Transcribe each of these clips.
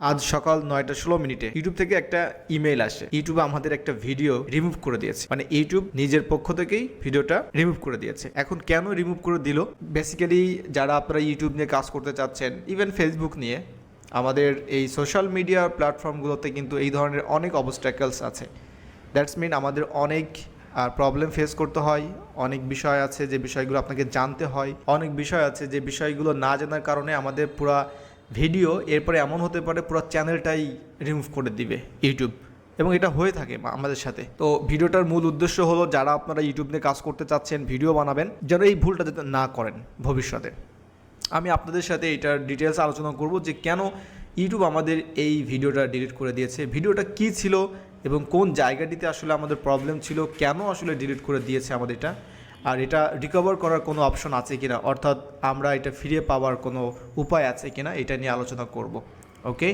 আজ সকাল নয়টা ষোলো মিনিটে ইউটিউব থেকে একটা ইমেল আসে। ইউটিউব আমাদের একটা ভিডিও রিমুভ করে দিয়েছে। মানে ইউটিউব নিজের পক্ষ থেকেই ভিডিওটা রিমুভ করে দিয়েছে। এখন কেন রিমুভ করে দিল? বেসিক্যালি যারা আপনারা ইউটিউব নিয়ে কাজ করতে চাচ্ছেন ইভেন ফেসবুক নিয়ে, আমাদের এই সোশ্যাল মিডিয়া প্ল্যাটফর্মগুলোতে কিন্তু এই ধরনের অনেক অবস্ট্যাকলস আছে। দ্যাটস মিন আমাদের অনেক আর প্রবলেম ফেস করতে হয়, অনেক বিষয় আছে যে বিষয়গুলো আপনাকে জানতে হয়, অনেক বিষয় আছে যে বিষয়গুলো না জানার কারণে আমাদের পুরা ভিডিও, এরপরে এমন হতে পারে পুরো চ্যানেলটাই রিমুভ করে দিবে ইউটিউব এবং এটা হয়ে থাকে আমাদের সাথে। তো ভিডিওটার মূল উদ্দেশ্য হলো যারা আপনারা ইউটিউব নিয়ে কাজ করতে চাচ্ছেন, ভিডিও বানাবেন, যেন এই ভুলটা যাতে না করেন ভবিষ্যতে। আমি আপনাদের সাথে এটার ডিটেলস আলোচনা করব যে কেন ইউটিউব আমাদের এই ভিডিওটা ডিলিট করে দিয়েছে, ভিডিওটা কি ছিল এবং কোন জায়গাটিতে আসলে আমাদের প্রবলেম ছিল, কেন আসলে ডিলিট করে দিয়েছে আমাদের এটা। আর এটা রিকভার করার কোনো অপশন আছে কি না অর্থাৎ আমরা এটা ফিরে পাওয়ার কোনো উপায় আছে কি না এটা নিয়ে আলোচনা করব ওকে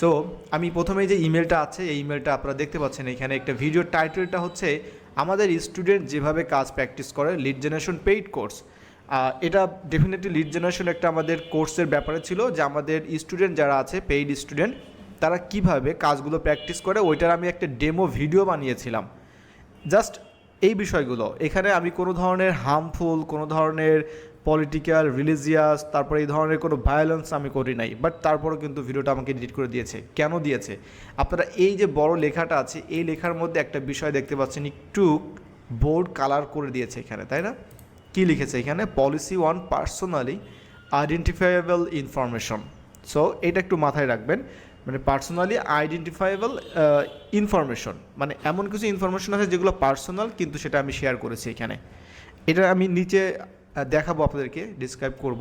সো আমি প্রথমে যে ইমেলটা আছে, এই ইমেলটা আপনারা দেখতে পাচ্ছেন, এখানে একটা ভিডিও টাইটেলটা হচ্ছে, আমাদের স্টুডেন্ট যেভাবে কাজ প্র্যাকটিস করে লিড জেনারেশন পেইড কোর্স এটা ডেফিনেটলি লিড জেনারেশন একটা আমাদের কোর্সের ব্যাপারে ছিল, যে আমাদের স্টুডেন্ট যারা আছে পেইড স্টুডেন্ট তারা কীভাবে কাজগুলো প্র্যাকটিস করে, ওইটার আমি একটা ডেমো ভিডিও বানিয়েছিলাম। জাস্ট এই বিষয়গুলো। এখানে আমি কোনো ধরনের হার্মফুল কোনো ধরনের পলিটিক্যাল রিলিজিয়াস তারপরে এই ধরনের কোনো ভায়োলেন্স আমি করি নাই বাট তারপরও কিন্তু ভিডিওটা আমাকে ডিলিট করে দিয়েছে। কেন দিয়েছে? আপনারা এই যে বড় লেখাটা আছে, এই লেখার মধ্যে একটা বিষয় দেখতে পাচ্ছেন, একটু বোর্ড কালার করে দিয়েছে এখানে, তাই না? কি লিখেছে এখানে? Policy one personally identifiable information so এটা একটু মাথায় রাখবেন। মানে পার্সোনালি আইডেন্টিফাইয়েবল ইনফরমেশন মানে এমন কিছু ইনফরমেশন আছে যেগুলো পার্সোনাল কিন্তু সেটা আমি শেয়ার করেছি এখানে। এটা আমি নিচে দেখাবো আপনাদেরকে ডিসক্রাইব করব।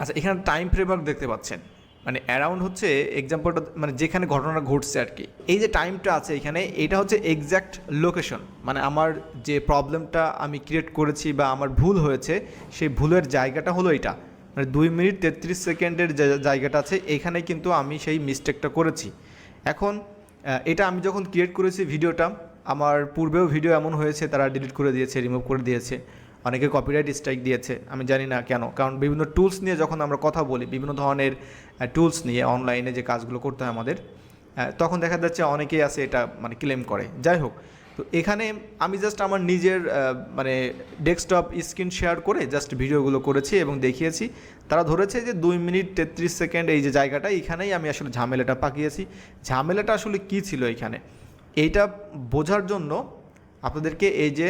আচ্ছা এখানে টাইম ফ্রেমওয়ার্ক দেখতে পাচ্ছেন। মানে অ্যারাউন্ড হচ্ছে এক্সাম্পলটা মানে যেখানে ঘটনা ঘটছে আর কি। এই যে টাইমটা আছে এখানে, এটা হচ্ছে এক্স্যাক্ট লোকেশন মানে আমার যে প্রবলেমটা আমি ক্রিয়েট করেছি বা আমার ভুল হয়েছে, সেই ভুলের জায়গাটা হলো এটা। মানে দুই মিনিট তেত্রিশ সেকেন্ডের জায়গাটা আছে, এখানে কিন্তু আমি সেই মিস্টেকটা করেছি। এখন এটা আমি যখন ক্রিয়েট করেছি ভিডিওটা, আমার পূর্বেও ভিডিও এমন হয়েছে, তারা ডিলিট করে দিয়েছে রিমুভ করে দিয়েছে, অনেকে কপিরাইট স্ট্রাইক দিয়েছে, আমি জানি না কেন। কারণ বিভিন্ন টুলস নিয়ে যখন আমরা কথা বলি, বিভিন্ন ধরনের টুলস নিয়ে অনলাইনে যে কাজগুলো করতে হয় আমাদের তখন দেখা যাচ্ছে অনেকেই আছে এটা মানে ক্লেম করে। যাই হোক তো এখানে আমি জাস্ট আমার নিজের মানে ডেস্কটপ স্ক্রিন শেয়ার করে জাস্ট ভিডিওগুলো করেছি এবং দেখিয়েছি। তারা ধরেছে যে দুই মিনিট তেত্রিশ সেকেন্ড এই যে জায়গাটা, এখানেই আমি আসলে ঝামেলাটা পাকিয়েছি। ঝামেলাটা আসলে কি ছিল এখানে? এইটা বোঝার জন্য আপনাদেরকে এই যে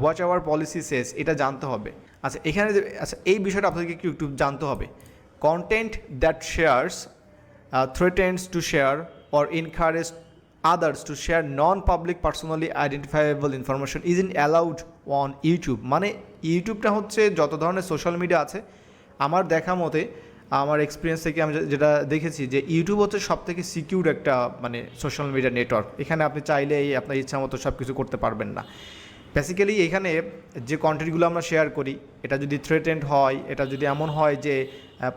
ওয়াচ আওয়ার পলিসি সেস এটা জানতে হবে। আচ্ছা এখানে যে আচ্ছা এই বিষয়টা আপনাদেরকে একটু একটু জানতে হবে। Content that shares threatens to share or encourage others to share non-public, personally identifiable information isn't allowed on YouTube. মানে ইউটিউবটা হচ্ছে যত ধরনের সোশ্যাল মিডিয়া আছে, আমার দেখা মতে, আমার এক্সপিরিয়েন্স থেকে আমি যেটা দেখেছি যে ইউটিউব হচ্ছে সব থেকে সিকিউর একটা মানে সোশ্যাল মিডিয়া নেটওয়ার্ক এখানে আপনি চাইলেই আপনার ইচ্ছা মতো সব কিছু করতে পারবেন না। বেসিক্যালি এখানে যে কন্টেন্টগুলো আমরা শেয়ার করি, এটা যদি থ্রেটেন্ড হয়, এটা যদি এমন হয় যে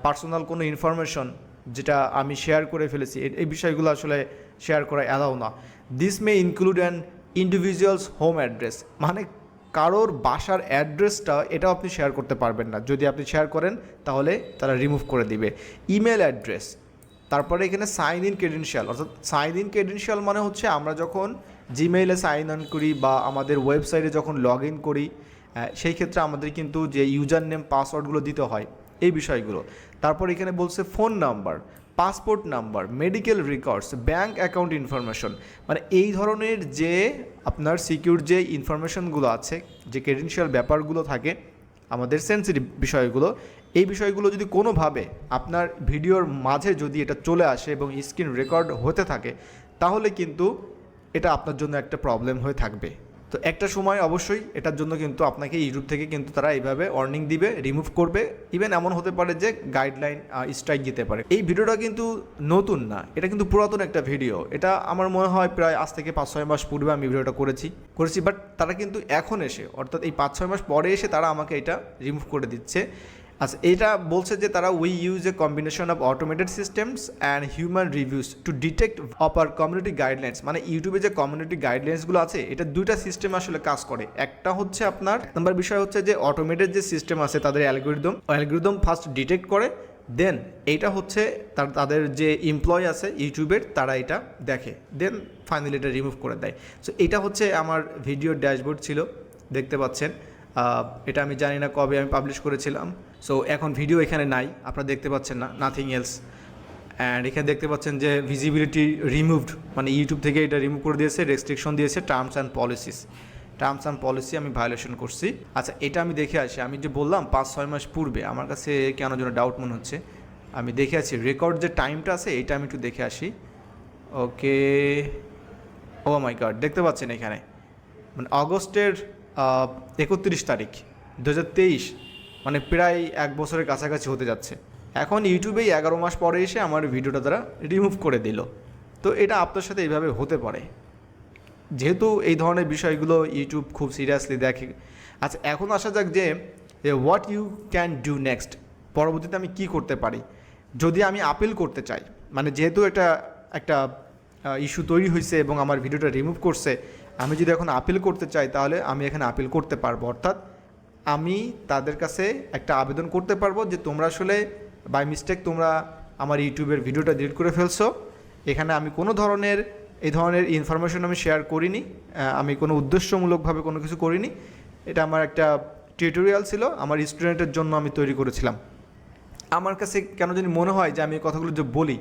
পার্সোনাল কোনো ইনফরমেশন যেটা আমি শেয়ার করে ফেলেছি এই বিষয়গুলো আসলে শেয়ার করা অ্যালাউ না। This may include an individual's home address মানে কারোর বাসার অ্যাড্রেসটা এটাও আপনি শেয়ার করতে পারবেন না। যদি আপনি শেয়ার করেন, তাহলে তারা রিমুভ করে দিবে। ইমেল অ্যাড্রেস তারপরে এখানে সাইন ইন ক্রেডেনশিয়াল অর্থাৎ সাইন ইন ক্রেডেনশিয়াল মানে হচ্ছে আমরা যখন জিমেইলে সাইন ইন করি বা আমাদের ওয়েবসাইটে যখন লগ ইন করি সেই ক্ষেত্রে আমাদের কিন্তু যে ইউজার নেম পাসওয়ার্ডগুলো দিতে হয়, এই বিষয়গুলো। তারপর এখানে বলছে phone number, passport number, medical records bank account information. মানে এই ধরনের যে আপনার সিকিউর যে ইনফরমেশনগুলো আছে, যে ক্রেডেনশিয়াল ব্যাপারগুলো থাকে, আমাদের সেন্সিটিভ বিষয়গুলো, এই বিষয়গুলো যদি কোনোভাবে আপনার ভিডিওর মাঝে যদি এটা চলে আসে এবং স্ক্রিন রেকর্ড হতে থাকে, তাহলে কিন্তু এটা আপনার জন্য একটা প্রবলেম হয়ে থাকবে। তো একটা সময় অবশ্যই এটার জন্য কিন্তু আপনাকে ইউটিউব থেকে কিন্তু তারা এইভাবে ওয়ার্নিং দিবে রিমুভ করবে। ইভেন এমন হতে পারে যে গাইডলাইন স্ট্রাইক দিতে পারে। এই ভিডিওটা কিন্তু নতুন না, এটা কিন্তু পুরাতন একটা ভিডিও। এটা আমার মনে হয় প্রায় আজ থেকে পাঁচ ছয় মাস পূর্বে আমি ভিডিওটা করেছি করেছি। বাট তারা কিন্তু এখন এসে, অর্থাৎ এই পাঁচ ছয় মাস পরে এসে তারা আমাকে এটা রিমুভ করে দিচ্ছে। আচ্ছা এটা বলছে যে তারা we use a combination of automated systems and human reviews to detect of our community guidelines মানে ইউটিউবে যে কমিউনিটি গাইডলাইন্সগুলো আছে, এটা দুইটা সিস্টেম আসলে কাজ করে। একটা হচ্ছে আপনার নাম্বার বিষয় হচ্ছে যে অটোমেটেড যে সিস্টেম আছে তাদের অ্যালগোরিদম অ্যালগোরিদম ফার্স্ট ডিটেক্ট করে দেন এইটা হচ্ছে তার, তাদের যে এমপ্লয় আছে ইউটিউবের তারা এটা দেখে দেন ফাইনালি এটা রিমুভ করে দেয়। সো এটা হচ্ছে আমার ভিডিও ড্যাশবোর্ড ছিল, দেখতে পাচ্ছেন। এটা আমি জানি না কবে আমি পাবলিশ করেছিলাম। সো এখন ভিডিও এখানে নাই, আপনারা দেখতে পাচ্ছেন না নাথিং এলস অ্যান্ড এখানে দেখতে পাচ্ছেন যে ভিজিবিলিটি রিমুভড মানে ইউটিউব থেকে এটা রিমুভ করে দিয়েছে রেস্ট্রিকশন দিয়েছে terms and policies terms and policy আমি ভায়োলেশন করছি। আচ্ছা এটা আমি দেখে আসি। আমি যে বললাম, পাঁচ, ছয় মাস পূর্বে, আমার কাছে কেন যেন ডাউট মনে হচ্ছে। আমি দেখে আছি রেকর্ড যে টাইমটা আছে, এটা আমি একটু দেখে আসি। ওকে ও মাই গড দেখতে পাচ্ছেন এখানে। মানে অগস্টের একত্রিশ তারিখ দু হাজার তেইশ মানে প্রায় এক বছরের কাছাকাছি হতে যাচ্ছে। এখন ইউটিউবেই এগারো মাস পরে এসে আমার ভিডিওটা তারা রিমুভ করে দিল। তো এটা আপনার সাথে এইভাবে হতে পারে। যেহেতু এই ধরনের বিষয়গুলো ইউটিউব খুব সিরিয়াসলি দেখে। আচ্ছা এখন আসা যাক যে what you can do next পরবর্তীতে আমি কি করতে পারি? যদি আমি আপিল করতে চাই মানে যেহেতু এটা একটা ইস্যু তৈরি হয়েছে এবং আমার ভিডিওটা রিমুভ করছে আমি যদি এখন আপিল করতে চাই, তাহলে আমি এখানে আপিল করতে পারব। অর্থাৎ আমি তাদের কাছে একটা আবেদন করতে পারব যে তোমরা আসলে বাই মিস্টেক তোমরা আমার ইউটিউবের ভিডিওটা ডিলিট করে ফেলছো। এখানে আমি কোনো ধরনের, এই ধরনের ইনফরমেশন আমি শেয়ার করিনি আমি কোনো উদ্দেশ্যমূলকভাবে কোনো কিছু করিনি। এটা আমার একটা টিউটোরিয়াল ছিল, আমার স্টুডেন্টের জন্য আমি তৈরি করেছিলাম। আমার কাছে কেন জানি মনে হয় যে আমি কথাগুলো যে বলি,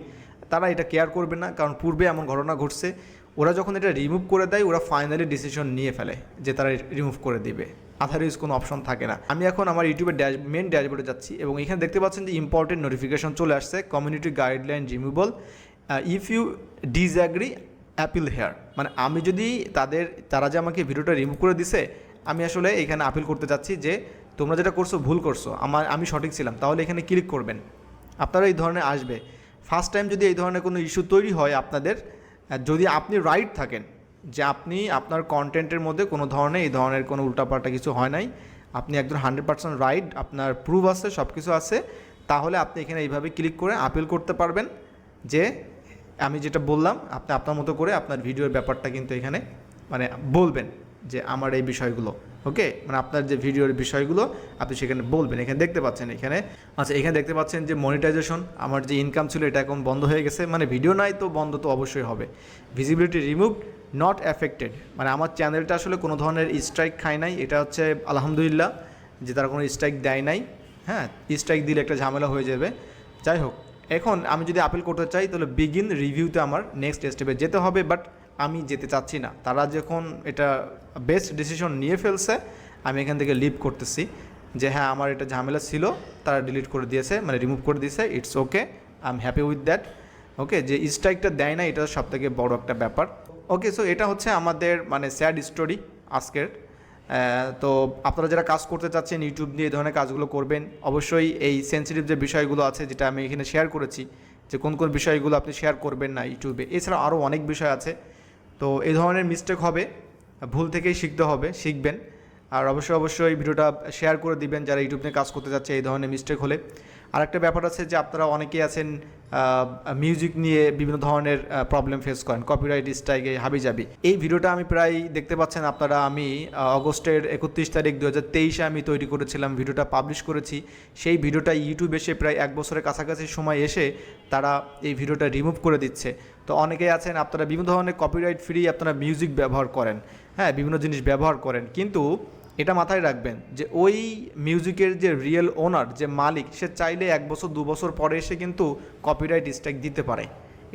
তারা এটা কেয়ার করবে না, কারণ পূর্বে এমন ঘটনা ঘটছে। ওরা যখন এটা রিমুভ করে দেয়, ওরা ফাইনালি ডিসিশন নিয়ে ফেলে যে তারা রিমুভ করে দিবে। আদারওয়াইজ কোনো অপশন থাকে না। আমি এখন আমার ইউটিউবের ড্যাশ মেন ড্যাশবোর্ডে যাচ্ছি এবং এখানে দেখতে পাচ্ছেন যে ইম্পর্টেন্ট নোটিফিকেশন চলে আসছে community guideline removal if you disagree appeal here মানে আমি যদি তাদের, তারা যে আমাকে ভিডিওটা রিমুভ করে দিছে, আমি আসলে এখানে আপিল করতে চাচ্ছি যে তোমরা যেটা করছ, ভুল করছ। আমার, আমি সঠিক ছিলাম, তাহলে এখানে ক্লিক করবেন। আপনারা এই ধরনের আসবে। ফার্স্ট টাইম যদি এই ধরনের কোনো ইস্যু তৈরি হয় আপনাদের যদি আপনি রাইট থাকেন যে আপনি আপনার কন্টেন্টের মধ্যে কোনো ধরনের, এই ধরনের কোনো উল্টাপাল্টা কিছু হয় নাই, আপনি একজন হান্ড্রেড পার্সেন্ট রাইট আপনার প্রুফ আছে সব কিছু আছে, তাহলে আপনি এখানে এইভাবে ক্লিক করে আপিল করতে পারবেন যে আমি যেটা বললাম, আপনি আপনার মতো করে আপনার ভিডিওর ব্যাপারটা কিন্তু এখানে মানে বলবেন। যে আমার এই বিষয়গুলো ওকে মানে আপনার যে ভিডিওর বিষয়গুলো, আপনি সেখানে বলবেন, এখানে দেখতে পাচ্ছেন এখানে। আচ্ছা এখানে দেখতে পাচ্ছেন যে মনিটাইজেশন আমার যে ইনকাম ছিল এটা এখন বন্ধ হয়ে গেছে মানে ভিডিও নাই তো, বন্ধ তো অবশ্যই হবে। ভিজিবিলিটি রিমুভ নট অ্যাফেক্টেড মানে আমার চ্যানেলটা আসলে কোনো ধরনের স্ট্রাইক খায় নাই, এটা হচ্ছে আলহামদুলিল্লাহ, যে তারা কোনো স্ট্রাইক দেয় নাই হ্যাঁ? স্ট্রাইক দিলে একটা ঝামেলা হয়ে যাবে। যাই হোক, এখন আমি যদি আপিল করতে চাই, তাহলে বিগিন রিভিউতে আমার নেক্সট স্টেপে যেতে হবে বাট আমি যেতে চাচ্ছি না। তারা যখন এটা বেস্ট ডিসিশন নিয়ে ফেলছে, আমি এখান থেকে লিভ করতেছি যে হ্যাঁ আমার এটা ঝামেলা ছিল, তারা ডিলিট করে দিয়েছে মানে রিমুভ করে দিয়েছে it's okay I am happy with that okay যে স্ট্রাইকটা দেয় না, এটা সব থেকে বড় একটা ব্যাপার। ওকে সো এটা হচ্ছে আমাদের মানে স্যাড স্টোরি আজকের। তো আপনারা যারা কাজ করতে চাচ্ছেন ইউটিউব নিয়ে এই ধরনের কাজগুলো করবেন, অবশ্যই এই সেন্সিটিভ যে বিষয়গুলো আছে, যেটা আমি এখানে শেয়ার করেছি, যে কোন কোন বিষয়গুলো আপনি শেয়ার করবেন না ইউটিউবে এছাড়া আরও অনেক বিষয় আছে। তো এই ধরনের মিস্টেক হবে, ভুল থেকেই শিখতে হবে, শিখবেন। আর অবশ্যই অবশ্যই ভিডিওটা শেয়ার করে দিবেন যারা ইউটিউব নিয়ে কাজ করতে যাচ্ছে এই ধরনের মিস্টেক হলে। আর একটা ব্যাপার আছে যে আপনারা অনেকেই আছেন মিউজিক নিয়ে বিভিন্ন ধরনের প্রবলেম ফেস করেন কপিরাইট স্ট্রাইকে হাবি যাবি এই ভিডিওটা আমি প্রায় দেখতে পাচ্ছেন আপনারা, আমি অগস্টের একত্রিশ তারিখ দু হাজার আমি তৈরি করেছিলাম, ভিডিওটা পাবলিশ করেছি। সেই ভিডিওটা ইউটিউবে এসে প্রায় এক বছরের কাছাকাছি সময় এসে তারা এই ভিডিওটা রিমুভ করে দিচ্ছে। তো অনেকেই আছেন, আপনারা বিভিন্ন ধরনের কপিরাইট ফ্রি আপনারা মিউজিক ব্যবহার করেন হ্যাঁ বিভিন্ন জিনিস ব্যবহার করেন। কিন্তু এটা মাথায় রাখবেন যে ওই মিউজিকের যে রিয়েল ওনার যে মালিক, সে চাইলে এক বছর, দু বছর পরে এসে কিন্তু কপিরাইট স্ট্রাইক দিতে পারে।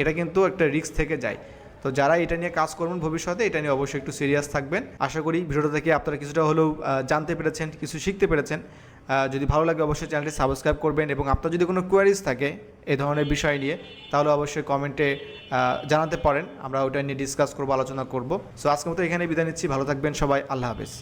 এটা কিন্তু একটা রিস্ক থেকে যায়। তো যারা এটা নিয়ে কাজ করবেন ভবিষ্যতে, এটা নিয়ে অবশ্যই একটু সিরিয়াস থাকবেন। আশা করি ভিডিওটা থেকে আপনারা কিছুটা হলেও জানতে পেরেছেন, কিছু শিখতে পেরেছেন। যদি ভালো লাগে অবশ্যই চ্যানেলটি সাবস্ক্রাইব করবেন এবং আপনার যদি কোনো কোয়ারিজ থাকে এ ধরনের বিষয় নিয়ে, তাহলে অবশ্যই কমেন্টে জানাতে পারেন। আমরা ওটা নিয়ে ডিসকাস করব, আলোচনা করব। সো আজকের মতো এখানে বিদায় নিচ্ছি। ভালো থাকবেন সবাই। আল্লাহ হাফেজ।